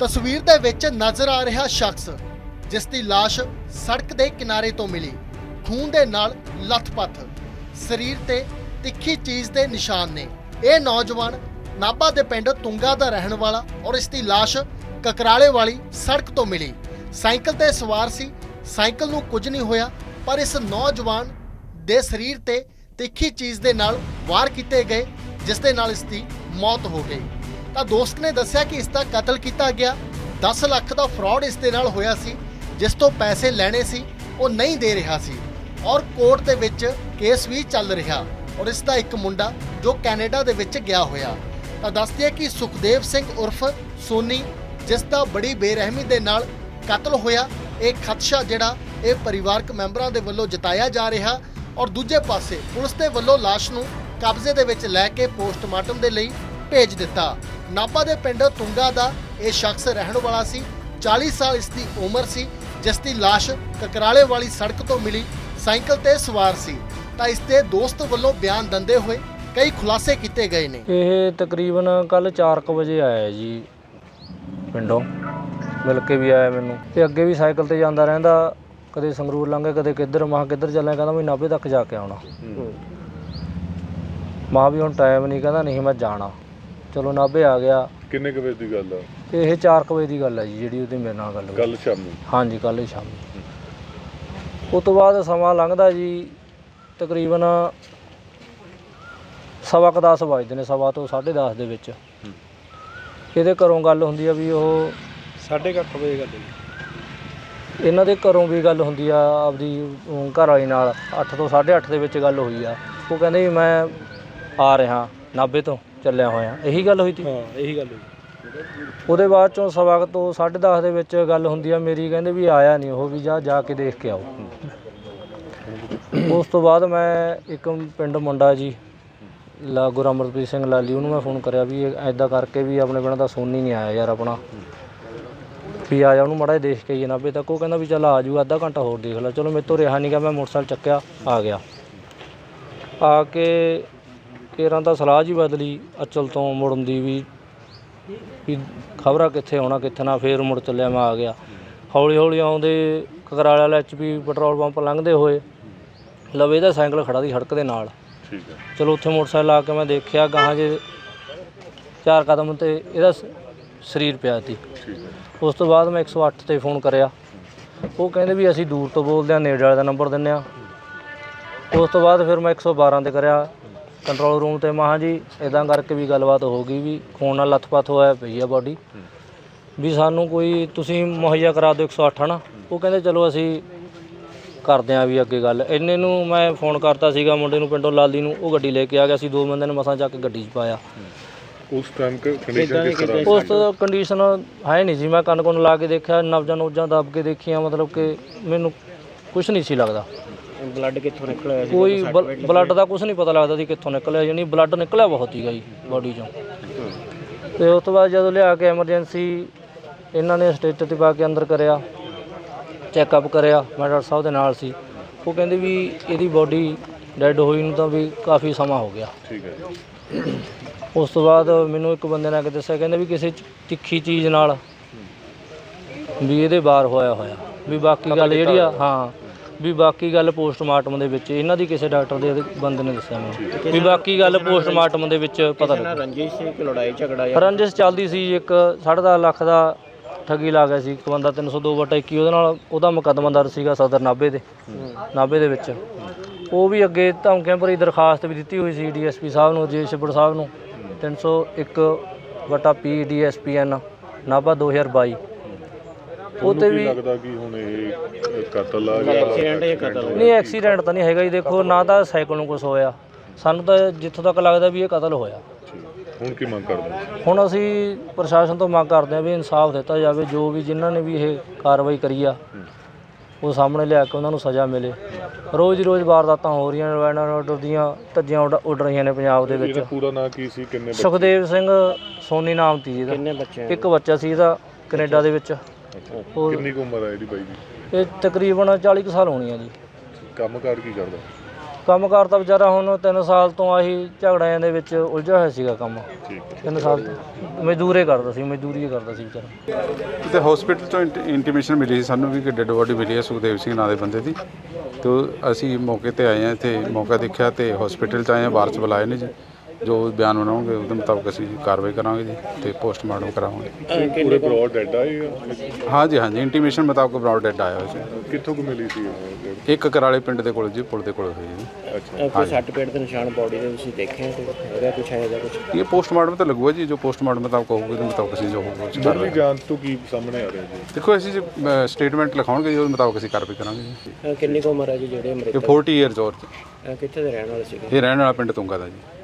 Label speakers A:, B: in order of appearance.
A: ਤਸਵੀਰ ਦੇ ਵਿੱਚ ਨਜ਼ਰ ਆ ਰਿਹਾ ਸ਼ਖਸ, ਜਿਸ ਦੀ ਲਾਸ਼ ਸੜਕ ਦੇ ਕਿਨਾਰੇ ਤੋਂ ਮਿਲੀ। ਖੂਨ ਦੇ ਨਾਲ ਲੱਥਪੱਥ। ਸਰੀਰ ਤੇ ਤਿੱਖੀ ਚੀਜ਼ ਦੇ ਨਿਸ਼ਾਨ ਨੇ। ਇਹ ਨੌਜਵਾਨ ਨਾਭਾ ਦੇ ਪਿੰਡ ਤੁੰਗਾ ਦਾ ਰਹਿਣ ਵਾਲਾ ਔਰ ਇਸ ਦੀ ਲਾਸ਼ ਕਕਰਾਲੇ ਵਾਲੀ ਸੜਕ ਤੋਂ ਮਿਲੀ। ਸਾਈਕਲ ਤੇ ਸਵਾਰ ਸੀ। ਸਾਈਕਲ ਨੂੰ ਕੁਝ ਨਹੀਂ ਹੋਇਆ, ਪਰ ਇਸ ਨੌਜਵਾਨ ਦੇ ਸਰੀਰ ਤੇ ਤਿੱਖੀ ਚੀਜ਼ ਦੇ ਨਾਲ ਵਾਰ ਕੀਤੇ ਗਏ, ਜਿਸ ਦੇ ਨਾਲ ਇਸ ਦੀ ਮੌਤ ਹੋ ਗਈ। ਤਾਂ ਦੋਸਤ ਨੇ ਦੱਸਿਆ ਕਿ ਇਸ ਦਾ ਕਤਲ ਕੀਤਾ ਗਿਆ। 10 ਲੱਖ ਦਾ ਫਰਾਡ ਇਸ ਦੇ ਨਾਲ ਹੋਇਆ ਸੀ। ਜਿਸ ਤੋਂ ਪੈਸੇ ਲੈਣੇ ਸੀ, ਉਹ ਨਹੀਂ ਦੇ ਰਿਹਾ ਸੀ। ਔਰ ਕੋਰਟ ਦੇ ਵਿੱਚ ਕੇਸ ਵੀ ਚੱਲ ਰਿਹਾ। ਔਰ ਇਸ ਦਾ ਇੱਕ ਮੁੰਡਾ ਜੋ ਕੈਨੇਡਾ ਦੇ ਵਿੱਚ ਗਿਆ ਹੋਇਆ। ਤਾਂ ਦੱਸਦੀ ਹੈ ਕਿ ਸੁਖਦੇਵ ਸਿੰਘ ਉਰਫ ਸੋਨੀ, ਜਿਸ ਦਾ ਬੜੀ ਬੇਰਹਿਮੀ ਦੇ ਨਾਲ ਕਤਲ ਹੋਇਆ, ਇਹ ਖਦਸ਼ਾ ਜਿਹੜਾ ਇਹ ਪਰਿਵਾਰਕ ਮੈਂਬਰਾਂ ਦੇ ਵੱਲੋਂ ਜਤਾਇਆ ਜਾ ਰਿਹਾ। ਔਰ ਦੂਜੇ ਪਾਸੇ ਪੁਲਿਸ ਦੇ ਵੱਲੋਂ ਲਾਸ਼ ਨੂੰ ਕਬਜ਼ੇ ਦੇ ਵਿੱਚ ਲੈ ਕੇ ਪੋਸਟਮਾਰਟਮ ਦੇ ਲਈ ਭੇਜ ਦਿੱਤਾ। ਨਾਭਾ ਦੇ ਪਿੰਡ ਤੁੰਗਾ ਦਾ ਇਹ ਸ਼ਖਸ ਰਹਿਣ ਵਾਲਾ ਸੀ। 40 ਸਾਲ ਇਸ ਦੀ ਉਮਰ ਸੀ ਜਿਸ ਦੀ ਲਾਸ਼ ਕਕਰਾਲੇ ਵਾਲੀ ਸੜਕ ਤੋਂ ਮਿਲੀ ਸਾਈਕਲ ਤੇ ਸਵਾਰ ਸੀ। ਤਾਂ ਇਸ ਦੇ ਦੋਸਤ ਵੱਲੋਂ ਬਿਆਨ ਦਿੰਦੇ ਹੋਏ ਕਈ ਖੁਲਾਸੇ ਕੀਤੇ ਗਏ ਨੇ।
B: ਇਹ ਤਕਰੀਬਨ ਕੱਲ 4:00 ਵਜੇ ਆਇਆ ਜੀ ਪਿੰਡੋਂ। ਮਿਲ ਕੇ ਵੀ ਆਇਆ ਮੈਨੂੰ। ਤੇ ਅੱਗੇ ਵੀ ਸਾਈਕਲ ਤੇ ਜਾਂਦਾ ਰਹਿੰਦਾ। ਕਦੇ ਸੰਗਰੂਰ ਲੰਘੇ ਕਦੇ ਕਿੱਧਰ। ਮਾਹ ਕਿੱਧਰ ਚੱਲਿਆ? ਕਹਿੰਦਾ ਮੈਂ ਨਾਭੇ ਤੱਕ ਜਾ ਕੇ ਆਉਣਾ। ਮਾਂ ਵੀ ਹੁਣ ਟਾਈਮ ਨਹੀਂ। ਕਹਿੰਦਾ ਨਹੀਂ ਮੈਂ ਜਾਣਾ। ਚਲੋ ਨਾਭੇ ਆ ਗਿਆ।
C: ਕਿੰਨੇ ਕੁ ਵਜੇ ਦੀ ਗੱਲ ਆ?
B: ਤੇ ਇਹ 4:00 ਵਜੇ ਦੀ ਗੱਲ ਹੈ ਜੀ ਜਿਹੜੀ ਉਹਦੀ ਮੇਰੇ ਨਾਲ ਗੱਲ ਹੋਈ।
C: ਕੱਲ ਸ਼ਾਮੀ?
B: ਹਾਂਜੀ ਕੱਲ੍ਹ ਸ਼ਾਮੀ। ਉਸ ਤੋਂ ਬਾਅਦ ਸਮਾਂ ਲੰਘਦਾ ਜੀ ਤਕਰੀਬਨ ਸਵਾ ਕੁ ਦਸ ਵੱਜਦੇ ਨੇ ਸਵਾ ਤੋਂ 10:30 ਦੇ ਵਿੱਚ। ਇਹਦੇ ਘਰੋਂ ਗੱਲ ਹੁੰਦੀ ਆ ਵੀ ਉਹ
D: 8:30 ਵਜੇ ਗੱਲ
B: ਇਹਨਾਂ ਦੇ ਘਰੋਂ ਵੀ ਗੱਲ ਹੁੰਦੀ ਆ ਆਪਦੀ ਅਮ, ਘਰ ਵਾਲੀ ਨਾਲ 8 ਤੋਂ 8:30 ਦੇ ਵਿੱਚ ਗੱਲ ਹੋਈ ਆ। ਉਹ ਕਹਿੰਦੇ ਵੀ ਮੈਂ ਆ ਰਿਹਾ। ਨਾਭੇ ਤੋਂ ਚੱਲਿਆ ਹੋਇਆ। ਇਹੀ ਗੱਲ ਹੋਈ ਤੀ?
D: ਹਾਂ ਇਹੀ ਗੱਲ ਹੋਈ।
B: ਉਹਦੇ ਬਾਅਦ ਚੋਂ ਸਵਾ ਕੁ ਤੋਂ 10:30 ਦੇ ਵਿੱਚ ਗੱਲ ਹੁੰਦੀ ਆ ਮੇਰੀ ਕਹਿੰਦੇ ਵੀ ਆਇਆ ਨਹੀਂ ਉਹ ਵੀ ਜਾ ਜਾ ਕੇ ਦੇਖ ਕੇ ਆਓ। ਉਸ ਤੋਂ ਬਾਅਦ ਮੈਂ ਇੱਕ ਪਿੰਡ ਮੁੰਡਾ ਜੀ ਲਾ ਗੁਰੂ ਅਮਰਪ੍ਰੀਤ ਸਿੰਘ ਲਾਲੀ ਉਹਨੂੰ ਮੈਂ ਫੋਨ ਕਰਿਆ ਵੀ ਐਦਾਂ ਕਰਕੇ ਵੀ ਆਪਣੇ ਪਿੰਡ ਦਾ ਸੋਨੀ ਨਹੀਂ ਆਇਆ ਯਾਰ ਆਪਣਾ। ਵੀ ਆ ਜਾ ਉਹਨੂੰ ਮੜਾ ਦੇਖ ਕੇ ਨਾਭੇ ਤੱਕ। ਉਹ ਕਹਿੰਦਾ ਵੀ ਚੱਲ ਆ ਜੂ ਅੱਧਾ ਘੰਟਾ ਹੋਰ ਦੇਖ ਲੈ। ਚਲੋ ਮੇਰੇ ਤੋਂ ਰਿਹਾ ਨਹੀਂ ਗਾ ਮੈਂ ਮੋਟਰਸਾਈਕਲ ਚੱਕਿਆ ਆ ਗਿਆ। ਆ ਕੇ ਕੇਰਾਂ ਤਾਂ ਸਲਾਹ ਜੀ ਬਦਲੀ ਅਚਲ ਤੋਂ ਮੁੜਨ ਦੀ ਵੀ ਵੀ ਖਬਰਾਂ ਕਿੱਥੇ ਆਉਣਾ ਕਿੱਥੇ ਨਾ ਫੇਰ ਮੁੜ ਚੱਲਿਆ ਮੈਂ ਆ ਗਿਆ। ਹੌਲੀ ਹੌਲੀ ਆਉਂਦੇ ਕਕਰਾਲੇ ਵਾਲਾ ਐਚਪੀ ਪੈਟਰੋਲ ਪੰਪ ਲੰਘਦੇ ਹੋਏ ਲਵੇ ਦਾ ਸਾਈਕਲ ਖੜਾ ਦੀ ਸੜਕ ਦੇ ਨਾਲ।
C: ਠੀਕ ਹੈ।
B: ਚਲੋ ਉੱਥੇ ਮੋਟਰਸਾਈਕਲ ਆ ਕੇ ਮੈਂ ਦੇਖਿਆ ਗਾਹਾਂ ਜੇ ਚਾਰ ਕਦਮ ਤੇ ਇਹਦਾ ਸ- ਸਰੀਰ ਪਿਆ ਸੀ।
C: ਠੀਕ ਹੈ।
B: ਉਸ ਤੋਂ ਬਾਅਦ ਮੈਂ 108 ਤੇ ਫੋਨ ਕਰਿਆ। ਉਹ ਕਹਿੰਦੇ ਵੀ ਅਸੀਂ ਦੂਰ ਤੋਂ ਬੋਲਦੇ ਆ ਨੇੜੇ ਵਾਲੇ ਦਾ ਨੰਬਰ ਦਿੰਨੇ ਆ ਉਸ ਤੋਂ ਬਾਅਦ ਫਿਰ ਮੈਂ 112 ਤੇ ਕਰਿਆ। ਕੰਟਰੋਲ ਰੂਮ ਤੇ ਮਹਾਂ ਜੀ ਇਦਾਂ ਕਰਕੇ ਵੀ ਗੱਲਬਾਤ ਹੋ ਗਈ ਵੀ ਖੂਨ ਨਾਲ ਲੱਥਪੱਥ ਹੋਇਆ ਪਈ ਆ ਬਾਡੀ ਵੀ ਸਾਨੂੰ ਕੋਈ ਤੁਸੀਂ ਮੁਹੱਈਆ ਕਰਾ ਦਿਓ 108 ਹਨਾ? ਉਹ ਕਹਿੰਦੇ ਚਲੋ ਅਸੀਂ ਕਰਦੇ ਆ ਵੀ ਅੱਗੇ ਗੱਲ। ਇੰਨੇ ਨੂੰ ਮੈਂ ਫੋਨ ਕਰਤਾ ਸੀਗਾ ਮੁੰਡੇ ਨੂੰ ਪਿੰਡੋਂ ਲਾਲੀ ਨੂੰ ਉਹ ਗੱਡੀ ਲੈ ਕੇ ਆ ਗਿਆ ਸੀ ਦੋ ਬੰਦੇ ਨੇ ਮਸਾਂ ਚੱਕ ਕੇ ਗੱਡੀ 'ਚ ਪਾਇਆ।
C: ਉਸ ਟਾਈਮ ਕੰਡੀਸ਼ਨ ਕਿਸ ਤਰ੍ਹਾਂ
B: ਉਸ ਤੋਂ ਕੰਡੀਸ਼ਨ ਹੈ ਨਹੀਂ ਜੀ ਮੈਂ ਕੰਨ ਕੋਨ ਲਾ ਕੇ ਦੇਖਿਆ ਨਬਜਾਂ ਨੁਬਜਾਂ ਦੱਬ ਕੇ ਦੇਖੀਆਂ ਮਤਲਬ ਕਿ ਮੈਨੂੰ ਕੁਝ ਨਹੀਂ ਸੀ ਲੱਗਦਾ।
D: ਬਲੱਡ ਕਿੱਥੋਂ ਨਿਕਲਿਆ ਸੀ?
B: ਕੋਈ ਬਲੱਡ ਦਾ ਕੁਝ ਨਹੀਂ ਪਤਾ ਲੱਗਦਾ ਸੀ ਕਿੱਥੋਂ ਨਿਕਲਿਆ ਯਾਨੀ ਬਲੱਡ ਨਿਕਲਿਆ ਬਹੁਤ ਸੀਗਾ ਜੀ ਬਾਡੀ ਚੋਂ। ਤੇ ਉਸ ਤੋਂ ਬਾਅਦ ਜਦੋਂ ਲਿਆ ਕੇ ਐਮਰਜੈਂਸੀ ਇਹਨਾਂ ਨੇ ਸਟੇਟ ਤੇ ਪਾ ਕੇ ਅੰਦਰ ਕਰਿਆ ਚੈੱਕਅਪ ਕਰਿਆ ਮੈਂ ਡਾਕਟਰ ਸਾਹਿਬ ਦੇ ਨਾਲ ਸੀ। ਉਹ ਕਹਿੰਦੇ ਵੀ ਇਹਦੀ ਬਾਡੀ ਡੈੱਡ ਹੋਈ ਨੂੰ ਤਾਂ ਵੀ ਕਾਫੀ ਸਮਾਂ ਹੋ ਗਿਆ।
C: ਠੀਕ ਹੈ
B: ਉਸ ਤੋਂ ਬਾਅਦ ਮੈਨੂੰ ਇੱਕ ਬੰਦੇ ਨੇ ਆ ਕੇ ਦੱਸਿਆ ਕਹਿੰਦੇ ਵੀ ਕਿਸੇ ਚ- ਤਿੱਖੀ ਚੀਜ਼ ਨਾਲ ਵੀ ਇਹਦੇ ਬਾਹਰ ਹੋਇਆ ਹੋਇਆ। ਵੀ ਬਾਕੀ ਗੱਲ ਜਿਹੜੀ ਆ ਹਾਂ। ਵੀ ਬਾਕੀ ਗੱਲ ਪੋਸਟਮਾਰਟਮ ਦੇ ਵਿੱਚ ਇਹਨਾਂ ਦੀ ਕਿਸੇ ਡਾਕਟਰ ਦੇ ਬੰਦੇ ਨੇ ਦੱਸਿਆ ਮੈਨੂੰ। ਵੀ ਬਾਕੀ ਗੱਲ ਪੋਸਟਮਾਰਟਮ ਦੇ ਵਿੱਚ ਪਤਾ
D: ਨਾ
B: ਲੱਗਾ।
D: ਰੰਜਿਸ਼ ਸੀ ਕਿ ਲੜਾਈ ਝਗੜਾ ਜਾਂ
B: ਰੰਜਿਸ਼ ਚੱਲਦੀ ਸੀ ਇੱਕ 10.5 ਲੱਖ ਦਾ ਠੱਗੀ ਲਾ ਗਿਆ ਸੀ ਇੱਕ ਬੰਦਾ 302 ਵਟਾ 21 ਉਹਦੇ ਨਾਲ ਉਹਦਾ ਮੁਕੱਦਮਾ ਦਰਜ ਸੀਗਾ ਸਦਰ ਨਾਭੇ ਦੇ ਨਾਭੇ ਦੇ ਵਿੱਚ। ਉਹ ਵੀ ਅੱਗੇ ਧਮਕੀਆਂ ਭਰੀ ਦਰਖਾਸਤ ਵੀ ਦਿੱਤੀ ਹੋਈ ਸੀ ਡੀਐਸਪੀ ਸਾਹਿਬ ਨੂੰ ਅਜੇ ਛਿੱਬੜ ਸਾਹਿਬ ਨੂੰ 301 ਵਟਾ ਪੀ ਡੀਐਸਪੀਐਨ ਨਾਭਾ 2022 ਉਹ ਤੇ ਵੀ
C: ਲੱਗਦਾ ਕਿ ਹੁਣ ਇਹ ਕਤਲ ਆ ਜਾਂ
D: ਐਕਸੀਡੈਂਟ ਜਾਂ ਕਤਲ
B: ਨਹੀਂ ਐਕਸੀਡੈਂਟ ਤਾਂ ਨਹੀਂ ਹੈਗਾ ਜੀ ਦੇਖੋ ਨਾ ਤਾਂ ਸਾਈਕਲ ਨੂੰ ਕੁਝ ਹੋਇਆ। ਸਾਨੂੰ ਤਾਂ ਜਿੱਥੋਂ ਤੱਕ ਲੱਗਦਾ ਵੀ ਇਹ ਕਤਲ ਹੋਇਆ।
C: ਹੁਣ ਕੀ ਮੰਗ ਕਰਦੇ ਹੋ?
B: ਹੁਣ ਅਸੀਂ ਪ੍ਰਸ਼ਾਸਨ ਤੋਂ ਮੰਗ ਕਰਦੇ ਹਾਂ ਵੀ ਇਨਸਾਫ ਦਿੱਤਾ ਜਾਵੇ ਜੋ ਵੀ ਜਿਨ੍ਹਾਂ ਨੇ ਵੀ ਇਹ ਕਾਰਵਾਈ ਕਰੀ ਆ ਉਹ ਸਾਹਮਣੇ ਲਿਆ ਕੇ ਉਹਨਾਂ ਨੂੰ ਸਜ਼ਾ ਮਿਲੇ। ਰੋਜ਼ ਦੀ ਰੋਜ਼ ਵਾਰਦਾਤਾਂ ਹੋ ਰਹੀਆਂ ਆਰਡਰ ਦੀਆਂ ਧੱਜੀਆਂ ਉੱਡ ਉੱਡ ਰਹੀਆਂ ਨੇ ਪੰਜਾਬ ਦੇ ਵਿੱਚ।
C: ਇਹਦਾ ਪੂਰਾ ਨਾਂ ਕੀ ਸੀ? ਕਿੰਨੇ ਬੱਚੇ?
B: ਸੁਖਦੇਵ ਸਿੰਘ ਸੋਨੀ ਨਾਮ ਤੀ ਜਿਹਦਾ
D: ਕਿੰਨੇ ਬੱਚੇ?
B: ਇੱਕ ਬੱਚਾ ਸੀ ਇਹਦਾ ਕੈਨੇਡਾ ਦੇ ਵਿੱਚ।
C: ਅੱਛਾ।
B: ਹੋਰ-
C: ਕਿੰਨੀ ਕੁ ਉਮਰ ਹੈ ਇਹਦੀ ਬਾਈ ਦੀ?
B: ਇਹ ਤਕਰੀਬਨ 40 ਕੁ ਸਾਲ ਹੋਣੀ ਆ ਜੀ।
C: ਕੰਮਕਾਰ ਕੀ ਕਰਦਾ?
B: ਕੰਮਕਾਰ ਤਾਂ ਵਿਚਾਰਾ ਹੁਣ 3 ਸਾਲ ਤੋਂ ਆਹੀ ਝਗੜਿਆਂ ਦੇ ਵਿੱਚ ਉਲਝਿਆ ਹੋਇਆ ਸੀਗਾ ਕੰਮ।
C: ਠੀਕ ਹੈ।
B: 3 ਸਾਲ ਤੋਂ। ਮਜ਼ਦੂਰੇ ਕਰਦਾ ਸੀ ਮਜ਼ਦੂਰੀ ਹੀ ਕਰਦਾ ਸੀ ਵਿਚਾਰਾ।
E: ਤੇ ਹਸਪੀਟਲ ਤੋਂ ਇੰਟੀਮੇਸ਼ਨ ਮਿਲੀ ਸੀ ਸਾਨੂੰ ਵੀ ਕਿ ਡੈੱਡ ਬੋਡੀ ਮਿਲੀ ਹੈ ਸੁਖਦੇਵ ਸਿੰਘ ਨਾਂ ਦੇ ਬੰਦੇ ਦੀ। ਤੇ ਅਸੀਂ ਮੌਕੇ ਤੇ ਆਏ ਹਾਂ ਇੱਥੇ ਮੌਕਾ ਦੇਖਿਆ ਤੇ ਹਸਪੀਟਲ ਚ ਆਏ ਹਾਂ ਵਾਰਸ ਬੁਲਾਏ ਨੇ ਜੀ। ਜੋ ਬਿਆਨ ਬਣਾਉਣਗੇ ਉਹਦੇ ਮੁਤਾਬਕ ਅਸੀਂ ਕਾਰਵਾਈ ਕਰਾਂਗੇ ਜੀ ਤੇ ਪੋਸਟਮਾਰਟਮ ਕਰਾਵਾਂਗੇ।
C: ਪੂਰੇ ਬਰੋਡ ਡੈਡ ਆ? ਇਹ
E: ਹਾਂਜੀ ਹਾਂਜੀ ਇੰਟੀਮੇਸ਼ਨ ਮੁਤਾਬਕ ਬਰਾਊਡ ਡੈਡ ਆਇਆ ਹੋਇਆ ਸੀ
C: ਕਿੱਥੋਂ ਕੁ ਮਿਲੀ ਸੀ?
E: ਇੱਕ ਕਰਾਲੇ ਪਿੰਡ ਦੇ ਕੋਲ ਜੀ ਪੁਲ ਦੇ ਕੋਲ ਹੋਈ ਜੀ।
C: ਅੱਛਾ।
D: ਕੋਈ ਸੱਟ ਪੇਟ ਦੇ ਨਿਸ਼ਾਨ ਬਾਡੀ ਦੇ ਤੁਸੀਂ ਦੇਖੇ ਆ ਤੇ ਹੈਗਾ ਕੁਛ ਹੈ ਜਾਂ ਕੁਛ?
E: ਇਹ ਪੋਸਟਮਾਰਟਮ ਤਾਂ ਲੱਗੂਗਾ ਜੀ ਜੋ ਪੋਸਟਮਾਰਟਮ ਮੁਤਾਬਕ ਹੋਊਗਾ ਉਹਦੇ ਮੁਤਾਬਕ ਅਸੀਂ ਜੋ ਹੋਊਗਾ ਕਾਰਵਾਈ
C: ਜਾਂਚ ਤੋਂ ਕੀ ਸਾਹਮਣੇ ਆ ਰਿਹਾ ਜੀ?
E: ਦੇਖੋ ਅਸੀਂ ਜੀ ਸਟੇਟਮੈਂਟ ਲਿਖਾਉਣਗੇ ਜੀ ਉਹਦੇ ਮੁਤਾਬਕ ਅਸੀਂ ਕਾਰਵਾਈ ਕਰਾਂਗੇ ਜੀ।
D: ਕਿੰਨੀ ਕੁ ਉਮਰ ਹੈ ਜੀ ਜਿਹੜੇ
E: ਇਹ
D: ਮ੍ਰਿਤਕ?
E: 40 ਇਅਰਸ ਔਰ
D: ਕਿੱਥੇ ਦੇ ਰਹਿਣ ਵਾਲੇ ਸੀਗੇ?
E: ਇਹ ਰਹਿਣ ਵਾਲਾ ਪਿੰਡ ਤੁੰਗਾ ਦਾ ਜੀ।